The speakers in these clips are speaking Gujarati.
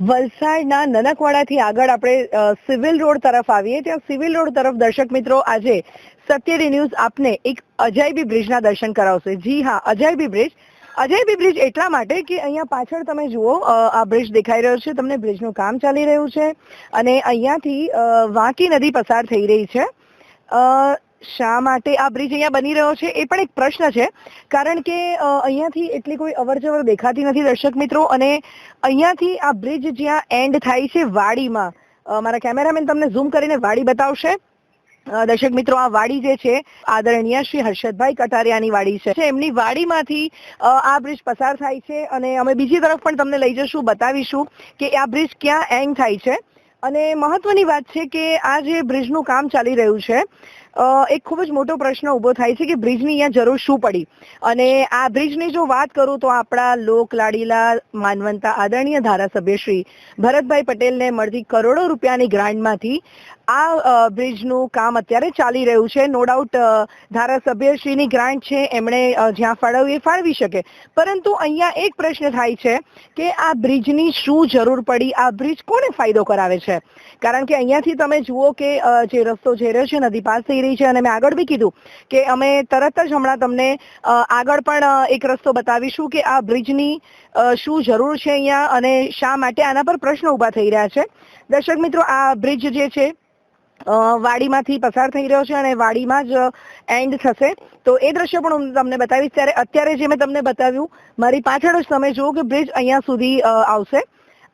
વલસાડના નનકવાડાથી આગળ આપણે સિવિલ રોડ તરફ આવીએ. ત્યાં સિવિલ રોડ તરફ દર્શક મિત્રો, આજે સત્યડી ન્યૂઝ આપને એક અજાયબી બ્રિજના દર્શન કરાવશે. જી હા, અજાયબી બ્રિજ. અજાયબી બ્રિજ એટલા માટે કે અહીંયા પાછળ તમે જુઓ આ બ્રિજ દેખાઈ રહ્યો છે. તમને બ્રિજનું કામ ચાલી રહ્યું છે અને અહીંયાથી વાંકી નદી પસાર થઈ રહી છે. શા માટે આ બ્રિજ અહીંયા બની રહ્યો છે એ પણ એક પ્રશ્ન છે. કારણ કે અહીંયાથી એટલી કોઈ અવરજવર દેખાતી નથી દર્શક મિત્રો અને અહીંયાથી આ બ્રિજ જ્યાં એન્ડ થાય છે વાડીમાં. મારા કેમેરામેન તમને ઝૂમ કરીને વાડી બતાવશે. દર્શક મિત્રો, આ વાડી જે છે, આદરણીય શ્રી હર્ષદભાઈ કટારિયાની વાડી છે. એમની વાડીમાંથી આ બ્રિજ પસાર થાય છે અને અમે બીજી તરફ પણ તમને લઈ જશું, બતાવીશું કે આ બ્રિજ ક્યાં એન્ડ થાય છે. અને મહત્વની વાત છે કે આ જે બ્રિજનું કામ ચાલી રહ્યું છે એક ખૂબ જ મોટો પ્રશ્ન ઊભો થાય છે કે બ્રિજની અહીંયા જરૂર શું પડી? અને આ બ્રિજની જો વાત કરું તો આપણા લોક લાડીલા માનવંતા આદરણીય ધારાસભ્ય શ્રી ભરતભાઈ પટેલને મળતી કરોડો રૂપિયાની ગ્રાન્ટમાંથી આ બ્રિજનું કામ અત્યારે ચાલી રહ્યું છે. નો ડાઉટ ધારાસભ્ય શ્રીની ગ્રાન્ટ છે, એમણે જ્યાં ફાળવવી એ ફાળવી શકે. પરંતુ અહીંયા એક પ્રશ્ન થાય છે કે આ બ્રિજની શું જરૂર પડી? આ બ્રિજ કોને ફાયદો કરાવે છે? કારણ કે અહીંયાથી તમે જુઓ કે જે રસ્તો જઈ રહ્યો છે, નદી પાસ રહી છે અને મેં આગળ બી કીધું કે અમે તરત જ હમણાં તમને આગળ પણ એક રસ્તો બતાવીશું કે આ બ્રિજની શું જરૂર છે અહીંયા અને શા માટે આના પર પ્રશ્ન ઊભા થઈ રહ્યા છે. દર્શક મિત્રો, આ બ્રિજ જે છે વાડીમાંથી પસાર થઈ રહ્યો છે અને વાડીમાં જ એન્ડ થશે. તો એ દ્રશ્ય પણ હું તમને બતાવીશ. ત્યારે અત્યારે જે મેં તમને બતાવ્યું, મારી પાછળ જ તમે જુઓ કે બ્રિજ અહીંયા સુધી આવશે.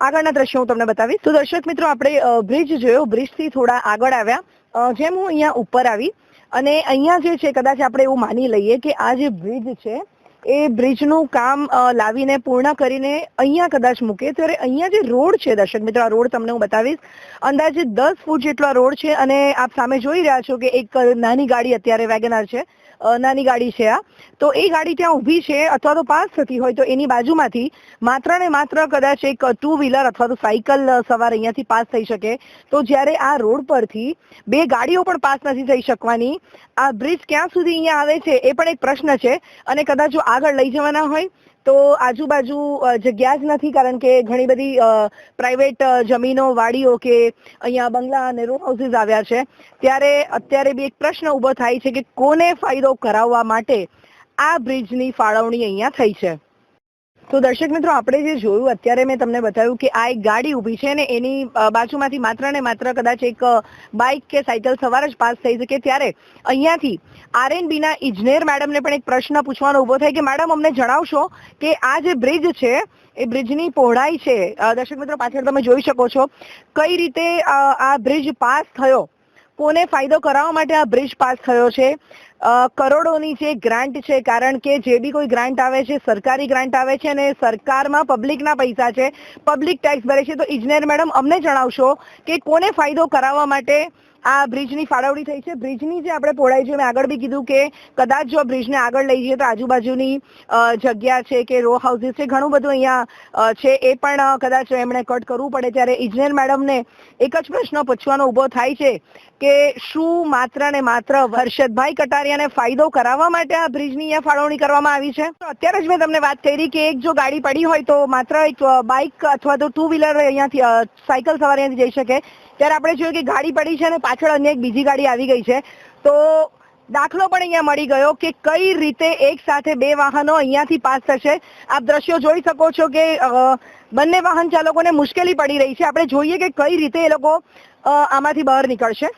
આગળના દ્રશ્યો હું તમને બતાવીશ. તો દર્શક મિત્રો, આપણે બ્રિજ જોયો. બ્રિજથી થોડા આગળ આવ્યા. જેમ હું અહીંયા ઉપર આવી, અને અહીંયા જે છે, કદાચ આપણે એવું માની લઈએ કે આ જે બ્રિજ છે, એ બ્રિજનું કામ લાવીને પૂર્ણ કરીને અહીંયા કદાચ મૂકે ત્યારે અહીંયા જે રોડ છે, દર્શક મિત્રો, આ રોડ તમને હું બતાવીશ. અંદાજે દસ ફૂટ જેટલો રોડ છે, અને આપ સામે જોઈ રહ્યા છો કે એક નાની ગાડી અત્યારે વેગનાર છે. નાની ગાડી છે આ. તો એ ગાડી ત્યાં ઊભી છે અથવા તો પાસ થતી હોય તો એની બાજુમાંથી માત્ર ને માત્ર કદાચ એક ટુ વ્હીલર અથવા તો સાયકલ સવાર અહીંયાથી પાસ થઈ શકે. તો જ્યારે આ રોડ પરથી બે ગાડીઓ પણ પાસ નથી થઈ શકવાની, આ બ્રિજ ક્યાં સુધી અહીંયા આવે છે એ પણ એક પ્રશ્ન છે. અને કદાચ જો આગળ લઈ જવાના હોય તો આજુબાજુ જગ્યા જ નથી કારણ કે ઘણી બધી પ્રાઇવેટ જમીનો, વાડીઓ કે અહીંયા બંગલા અને રો હાઉસીસ આવ્યા છે. ત્યારે અત્યારે બી એક પ્રશ્ન ઊભો થાય છે કે કોને ફાયદો કરાવવા માટે આ બ્રિજની ફાળવણી અહીંયા થઈ છે? તો દર્શક મિત્રો, આપણે જે જોયું, અત્યારે મેં તમને બતાવ્યું કે આ એક ગાડી ઊભી છે ને એની બાજુમાંથી માત્ર ને માત્ર કદાચ એક બાઇક કે સાયકલ સવાર જ પાસ થઈ શકે ત્યારે અહીંયાથી આરએનબીના ઇજનેર મેડમને પણ એક પ્રશ્ન પૂછવાનો ઊભો થાય કે, મેડમ, અમને જણાવશો કે આ જે બ્રિજ છે, એ બ્રિજની પહોળાઈ છે. દર્શક મિત્રો, પાછળ તમે જોઈ શકો છો કઈ રીતે આ બ્રિજ પાસ થયો. કોને ફાયદો કરાવવા માટે આ બ્રિજ પાસ થયો છે? કરોડોની જે ગ્રાન્ટ છે, કારણ કે જે બી કોઈ ગ્રાન્ટ આવે છે, સરકારી ગ્રાન્ટ આવે છે અને સરકારમાં પબ્લિકના પૈસા છે પબ્લિક ટેક્સ ભરે છે, તો ઇજનેર મેડમ અમને જણાવશો કે કોને ફાયદો કરાવવા માટે આ બ્રિજની ફાળવણી થઈ છે. બ્રિજની જે આપણે પહોળાઈ છે, મેં આગળ બી કીધું કે કદાચ જો બ્રિજને આગળ લઈ જઈએ તો આજુબાજુની જગ્યા છે કે રો હાઉસીસ છે, ઘણું બધું અહીંયા છે. એ પણ કદાચ એમણે કટ કરવું પડે ત્યારે ઇજનેર મેડમને એક જ પ્રશ્ન પૂછવાનો ઊભો થાય છે કે શું માત્ર ને માત્ર હર્ષદભાઈ કટારિયાને ફાયદો કરાવવા માટે આ બ્રિજની અહીંયા ફાળવણી કરવામાં આવી છે? અત્યારે જ મેં તમને વાત કરી કે એક જો ગાડી પડી હોય તો માત્ર એક બાઇક અથવા તો ટુ વ્હીલર અહીંયાથી સાયકલ સવારે અહીંયાથી જઈ શકે. ત્યારે આપણે જોયું કે ગાડી પડી છે અને પાછળ અન્ય એક બીજી ગાડી આવી ગઈ છે. તો દાખલો પણ અહીંયા મળી ગયો કે કઈ રીતે એક સાથે બે વાહનો અહીંયાથી પાસ થશે. આપ દ્રશ્યો જોઈ શકો છો કે બંને વાહન ચાલકોને મુશ્કેલી પડી રહી છે. આપણે જોઈએ કે કઈ રીતે એ લોકો આમાંથી બહાર નીકળશે.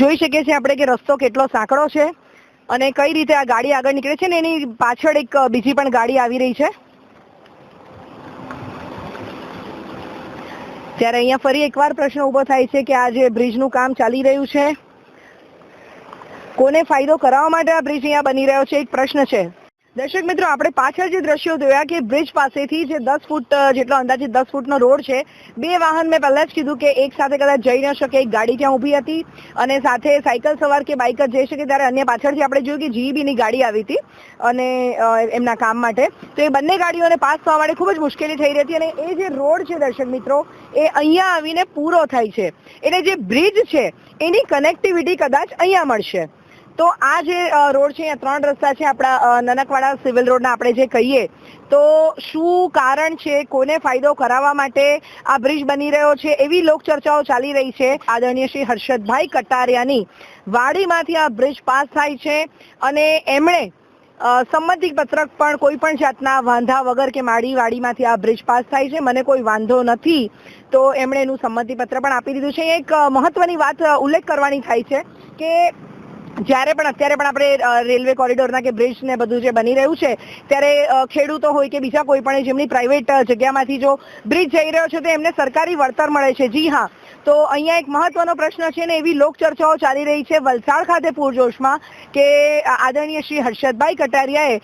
જોઈ શકીએ છીએ આપણે કે રસ્તો કેટલો સાંકડો છે અને કઈ રીતે આ ગાડી આગળ નીકળે છે ને એની પાછળ એક બીજી પણ ગાડી આવી રહી છે. ત્યારે અહીંયા ફરી એકવાર પ્રશ્ન ઊભો થાય છે કે આ જે બ્રિજનું કામ ચાલી રહ્યું છે, કોને ફાયદો કરાવવા માટે આ બ્રિજ અહીંયા બની રહ્યો છે? એક પ્રશ્ન છે. દર્શક મિત્રો, આપણે પાછળ જે દ્રશ્યો જોયા કે બ્રિજ પાસેથી જે દસ ફૂટ જેટલો અંદાજે દસ ફૂટનો રોડ છે, બે વાહન મેં પહેલાં જ કીધું કે એક સાથે કદાચ જઈ ન શકે, એક ગાડી ત્યાં ઊભી હતી અને સાથે સાયકલ સવાર કે બાઇક જ જઈ શકે ત્યારે અન્ય પાછળથી આપણે જોયું કે જીઈબીની ગાડી આવી હતી અને એમના કામ માટે. તો એ બંને ગાડીઓને પાસ થવા માટે ખૂબ જ મુશ્કેલી થઈ રહી હતી અને એ જે રોડ છે દર્શક મિત્રો, એ અહીંયા આવીને પૂરો થાય છે. એટલે જે બ્રિજ છે, એની કનેક્ટિવિટી કદાચ અહીંયા મળશે. તો આ જે રોડ છે ત્રણ રસ્તા છે, આપણા નનકવાડા સિવિલ રોડના આપણે જે કહીએ, તો શું કારણ છે, કોને ફાયદો કરાવવા માટે આ બ્રિજ બની રહ્યો છે, એવી લોકચર્ચાઓ ચાલી રહી છે, આદરણીય શ્રી હર્ષદભાઈ કટારિયાની. વાડીમાંથી આ બ્રિજ પાસ થાય છે અને એમણે સંમતિ પત્રક પણ કોઈ પણ જાતના વાંધા વગર કે માડી વાડીમાંથી આ બ્રિજ પાસ થાય છે, મને કોઈ વાંધો નથી. તો એમણે એનું સંમતિ પત્ર પણ આપી દીધું છે. એક મહત્વની વાત ઉલ્લેખ કરવાની થાય છે કે જ્યારે પણ અત્યારે પણ આપણે રેલવે કોરિડોરના કે બ્રિજ ને બધું જે બની રહ્યું છે, ત્યારે ખેડૂતો હોય કે બીજા કોઈ પણ જેમની પ્રાઇવેટ જગ્યામાંથી જો બ્રિજ જઈ રહ્યો છે, તો એમને સરકારી વળતર મળે છે. જી હા. તો અહીંયા એક મહત્વનો પ્રશ્ન છે ને, એવી લોકચર્ચાઓ ચાલી રહી છે વલસાડ ખાતે પૂરજોશમાં કે આદરણીય શ્રી હર્ષદભાઈ કટારિયાએ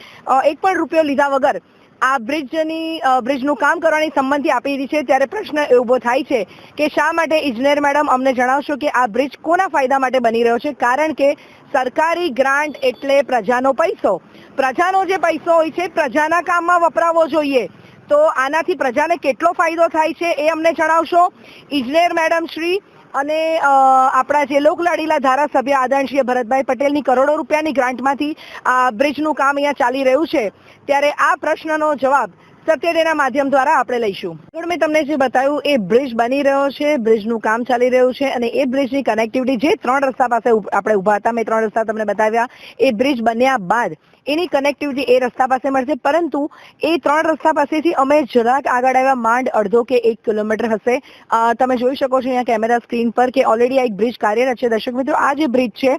એક પણ રૂપિયો લીધા વગર આ બ્રિજની બ્રિજનું કામ કરવાની સંમતિ આપી દીધી છે. ત્યારે પ્રશ્ન ઊભો થાય છે કે શા માટે ઇજનેર મેડમ અમને જણાવશો કે આ બ્રિજ કોના ફાયદા માટે બની રહ્યો છે? કારણ કે સરકારી ગ્રાન્ટ એટલે પ્રજાનો પૈસો. પ્રજાનો જે પૈસો હોય છે, પ્રજાના કામમાં વપરાવો જોઈએ. તો આનાથી પ્રજાને કેટલો ફાયદો થાય છે એ અમને જણાવશો? ઇજનેર મેડમ શ્રી અને આપણા જે લોકલાડીલા ધારાસભ્ય આદરણીય ભરતભાઈ પટેલની કરોડો રૂપિયાની ગ્રાન્ટમાંથી આ બ્રિજનું કામ અહીંયા ચાલી રહ્યું છે. ત્યારે આ પ્રશ્નનો જવાબ સત્યડેના માધ્યમ દ્વારા આપણે લઈશું. આગળ મેં તમને જે બતાવ્યું, એ બ્રિજ બની રહ્યો છે. બ્રિજનું કામ ચાલી રહ્યું છે અને એ બ્રિજની કનેક્ટિવિટી જે ત્રણ રસ્તા પાસે આપણે ઊભા હતા, મેં ત્રણ રસ્તા તમને બતાવ્યા. એ બ્રિજ બન્યા બાદ એની કનેક્ટિવિટી એ રસ્તા પાસે મળશે, પરંતુ એ ત્રણ રસ્તા પાસેથી અમે જરાક આગળ આવ્યા, માંડ અડધો કે એક કિલોમીટર હશે. તમે જોઈ શકો છો અહીંયા કેમેરા સ્ક્રીન પર કે ઓલરેડી આ એક બ્રિજ કાર્યરત છે. દર્શક મિત્રો, આ જે બ્રિજ છે,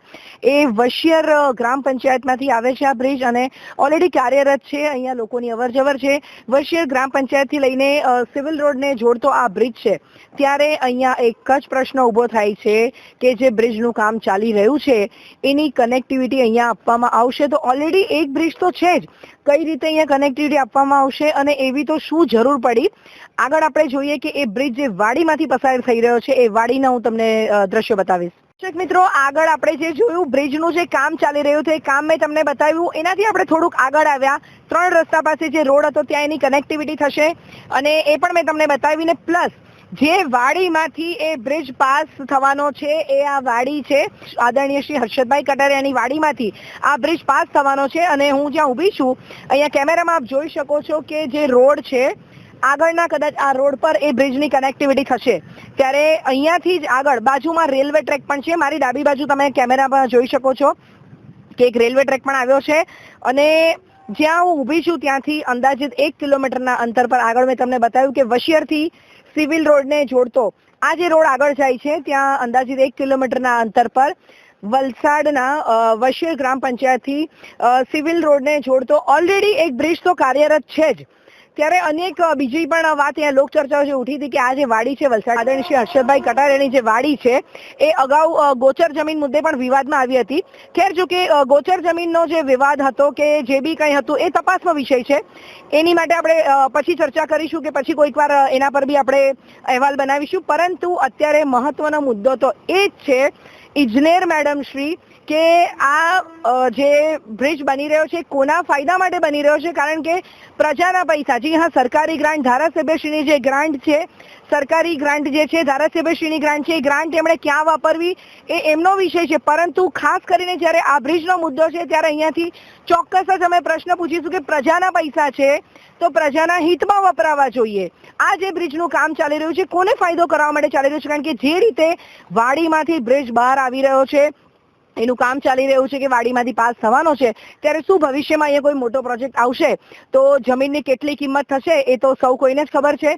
એ વશિયર ગ્રામ પંચાયતમાંથી આવે છે આ બ્રિજ અને ઓલરેડી કાર્યરત છે. અહીંયા લોકોની અવર જવર છે. વશિયર ગ્રામ પંચાયતથી લઈને સિવિલ રોડને જોડતો આ બ્રિજ છે, ત્યારે અહીંયા એક જ પ્રશ્ન ઊભો થાય છે કે જે બ્રિજનું કામ ચાલી રહ્યું છે, એની કનેક્ટિવિટી અહીંયા આપવામાં આવશે. તો ઓલરેડી એક બ્રિજ તો છે જ. કઈ રીતે અહીંયા કનેક્ટિવિટી આપવામાં આવશે અને એવી તો શું જરૂર પડી? આગળ આપણે જોઈએ કે એ બ્રિજ જે વાડીમાંથી પસાર થઈ રહ્યો છે, એ વાડીના હું તમને દ્રશ્યો બતાવીશ. દર્શક મિત્રો, આગળ આપણે જે જોયું, બ્રિજનું જે કામ ચાલી રહ્યું છે કામ મેં તમને બતાવ્યું. એનાથી આપણે થોડુંક આગળ આવ્યા. ત્રણ રસ્તા પાસે જે રોડ હતો, ત્યાં એની કનેક્ટિવિટી થશે. અને એ પણ મેં તમને બતાવીને પ્લસ જે વાડીમાંથી એ બ્રિજ પાસ થવાનો છે, એ આ વાડી છે, આદરણીય શ્રી હર્ષદભાઈ કટારિયાની વાડીમાંથી આ બ્રિજ પાસ થવાનો છે. અને હું જ્યાં ઊભી છું, અહીંયા કેમેરામાં આપ જોઈ શકો છો કે જે રોડ છે આગળના કદાચ આ રોડ પર એ બ્રિજની કનેક્ટિવિટી થશે. ત્યારે અહીંયાથી જ આગળ બાજુમાં રેલવે ટ્રેક પણ છે. મારી ડાબી બાજુ તમે કેમેરામાં જોઈ શકો છો કે એક રેલવે ટ્રેક પણ આવ્યો છે. અને જ્યાં હું ઊભી છું ત્યાંથી અંદાજિત એક કિલોમીટરના અંતર પર આગળ મેં તમને બતાવ્યું કે વશિયરથી સિવિલ રોડને જોડતો આ જે રોડ આગળ જાય છે, ત્યાં અંદાજિત એક કિલોમીટરના અંતર પર વલસાડના વશિયર ગ્રામ પંચાયતથી સિવિલ રોડને જોડતો. ઓલરેડી એક બ્રિજ તો કાર્યરત છે જ. ત્યારે અનેક બીજી પણ વાત અહીંયા લોકચર્ચાઓ જે ઉઠી હતી કે આ જે વાડી છે, વલસાડ આદરણીય શ્રી હર્ષદભાઈ કટારિયાની જે વાડી છે, એ અગાઉ ગોચર જમીન મુદ્દે પણ વિવાદમાં આવી હતી. ખેર જો કે ગોચર જમીનનો જે વિવાદ હતો કે જે બી કંઈ હતું એ તપાસનો વિષય છે. એની માટે આપણે પછી ચર્ચા કરીશું કે પછી કોઈક વાર એના પર બી આપણે અહેવાલ બનાવીશું. પરંતુ અત્યારે મહત્વનો મુદ્દો તો એ જ છે ઇજનેર મેડમ શ્રી, કે આ જે બ્રિજ બની રહ્યો છે, કોના ફાયદા માટે બની રહ્યો છે? કારણ કે પ્રજાના પૈસા, જી હા, સરકારી ગ્રાન્ટ, ધારાસભ્યશ્રીની જે ગ્રાન્ટ છે સરકારી ગ્રાન્ટ જે છે ધારાસભ્યશ્રીની ગ્રાન્ટ છે, એ ગ્રાન્ટ એમણે ક્યાં વાપરવી એ એમનો વિષય છે. પરંતુ ખાસ કરીને જ્યારે આ બ્રિજનો મુદ્દો છે, ત્યારે અહીંયાથી ચોક્કસ જ અમે પ્રશ્ન પૂછીશું કે પ્રજાના પૈસા છે, તો પ્રજાના હિતમાં વપરાવા જોઈએ. આ જે બ્રિજનું કામ ચાલી રહ્યું છે, કોને ફાયદો કરવા માટે ચાલી રહ્યું છે? કારણ કે જે રીતે વાડીમાંથી બ્રિજ બહાર આવી રહ્યો છે, એનું કામ ચાલી રહ્યું છે કે વાડીમાંથી પાસ થવાનો છે, ત્યારે શું ભવિષ્યમાં અહીંયા કોઈ મોટો પ્રોજેક્ટ આવશે? તો જમીનની કેટલી કિંમત થશે, એ તો સૌ કોઈને જ ખબર છે.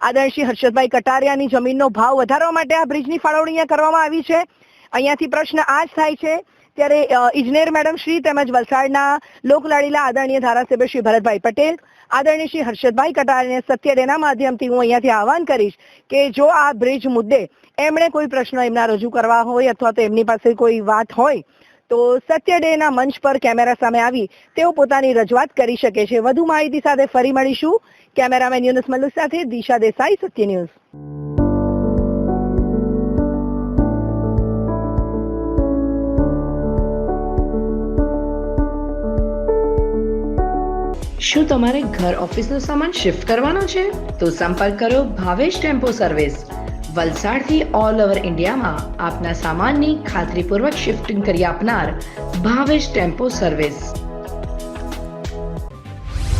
આદરણીય શ્રી હર્ષદભાઈ કટારિયાની જમીનનો ભાવ વધારવા માટે આ બ્રિજની ફાળવણી કરવામાં આવી છે. અહીંયાથી પ્રશ્ન આ થાય છે ત્યારે ઇજનેર મેડમ શ્રી તેમજ વલસાડના લોકલાડીલા આદરણીય ધારાસભ્ય શ્રી ભરતભાઈ પટેલ, આદરણીય શ્રી હર્ષદભાઈ કટારિયાને સત્યડેના માધ્યમથી હું અહીંયાથી આહવાન કરીશ કે જો આ બ્રિજ મુદ્દે એમણે કોઈ પ્રશ્ન એમના રજૂ કરવા હોય અથવા તો એમની પાસે કોઈ વાત હોય, તો સત્ય ડેના મંચ પર કેમેરા સામે આવી તેઓ પોતાની રજૂઆત કરી શકે છે. વધુ માહિતી સાથે ફરી મળીશું. કેમેરામેન યુનસ મલ્લુ સાથે દિશા દેસાઈ સત્ય ન્યૂઝ. શું તમારે ઘર ઓફિસનો સામાન શિફ્ટ કરવાનો છે? તો સંપર્ક કરો ભાવેશ ટેમ્પો સર્વિસ. વલસાડથી ઓલ ઓવર ઇન્ડિયામાં આપના સામાનની ખાતરીપૂર્વક શિફ્ટિંગ કરી આપનાર ભાવેશ ટેમ્પો સર્વિસ.